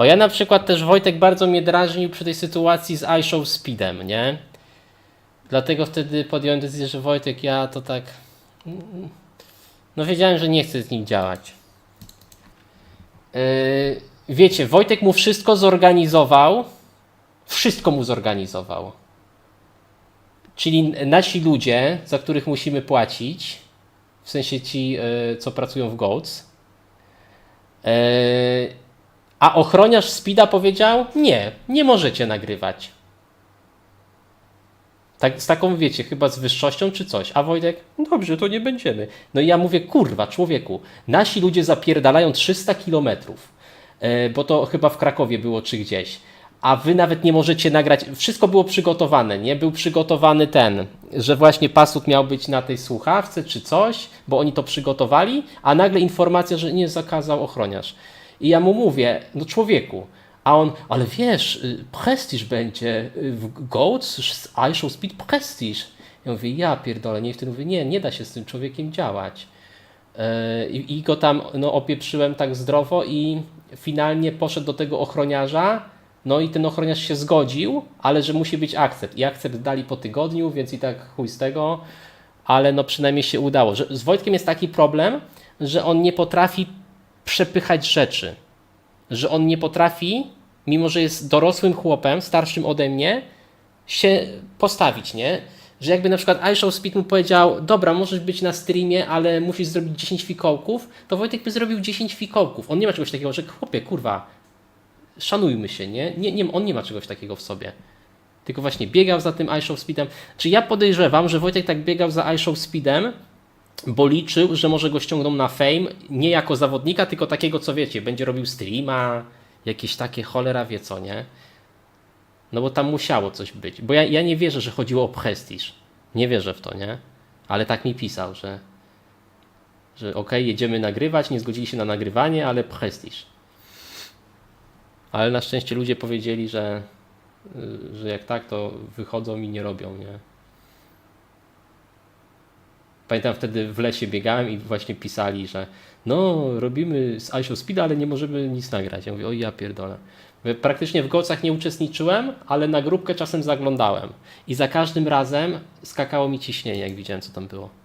O ja na przykład też Wojtek bardzo mnie drażnił przy tej sytuacji z iShow Speedem, nie? Dlatego wtedy podjąłem decyzję, że Wojtek, ja to tak. No wiedziałem, że nie chcę z nim działać. Yy, wiecie, Wojtek mu wszystko zorganizował. Wszystko mu zorganizował. Czyli nasi ludzie, za których musimy płacić, w sensie ci, yy, co pracują w Goats. Yy, a ochroniarz Speeda powiedział: Nie, nie możecie nagrywać. Tak, z taką, wiecie, chyba z wyższością czy coś. A Wojtek, dobrze, to nie będziemy. No i ja mówię, kurwa, człowieku, nasi ludzie zapierdalają 300 kilometrów, e, bo to chyba w Krakowie było czy gdzieś. A wy nawet nie możecie nagrać. Wszystko było przygotowane, nie? Był przygotowany ten, że właśnie pasut miał być na tej słuchawce czy coś, bo oni to przygotowali, a nagle informacja, że nie zakazał ochroniarz. I ja mu mówię, no człowieku, a on, ale wiesz, y, prestiż będzie y, w Goats, z iShow Speed prestiż. Ja mówię, ja pierdolę, nie, wtedy mówię, nie, nie da się z tym człowiekiem działać. Yy, I, I go tam no, opieprzyłem tak zdrowo i finalnie poszedł do tego ochroniarza, no i ten ochroniarz się zgodził, ale że musi być akcept. I akcept dali po tygodniu, więc i tak chuj z tego, ale no przynajmniej się udało. Że z Wojtkiem jest taki problem, że on nie potrafi przepychać rzeczy że on nie potrafi, mimo że jest dorosłym chłopem, starszym ode mnie, się postawić, nie? Że jakby na przykład iShow Speed mu powiedział, dobra, możesz być na streamie, ale musisz zrobić 10 fikołków, to Wojtek by zrobił 10 fikołków. On nie ma czegoś takiego, że chłopie, kurwa, szanujmy się, nie? nie, nie on nie ma czegoś takiego w sobie. Tylko właśnie biegał za tym iShow Speedem. Czy ja podejrzewam, że Wojtek tak biegał za iShow Speedem, bo liczył, że może go ściągną na fame nie jako zawodnika, tylko takiego, co wiecie, będzie robił streama, jakieś takie cholera wie co, nie? No bo tam musiało coś być. Bo ja, ja nie wierzę, że chodziło o prestiż. Nie wierzę w to, nie? Ale tak mi pisał, że, że okej, jedziemy nagrywać, nie zgodzili się na nagrywanie, ale prestiż. Ale na szczęście ludzie powiedzieli, że, y, że jak tak, to wychodzą i nie robią, nie? Pamiętam wtedy w lesie biegałem i właśnie pisali, że no robimy z iShow Speed, ale nie możemy nic nagrać. Ja mówię, o ja pierdolę. Praktycznie w gocach nie uczestniczyłem, ale na grupkę czasem zaglądałem. I za każdym razem skakało mi ciśnienie, jak widziałem co tam było.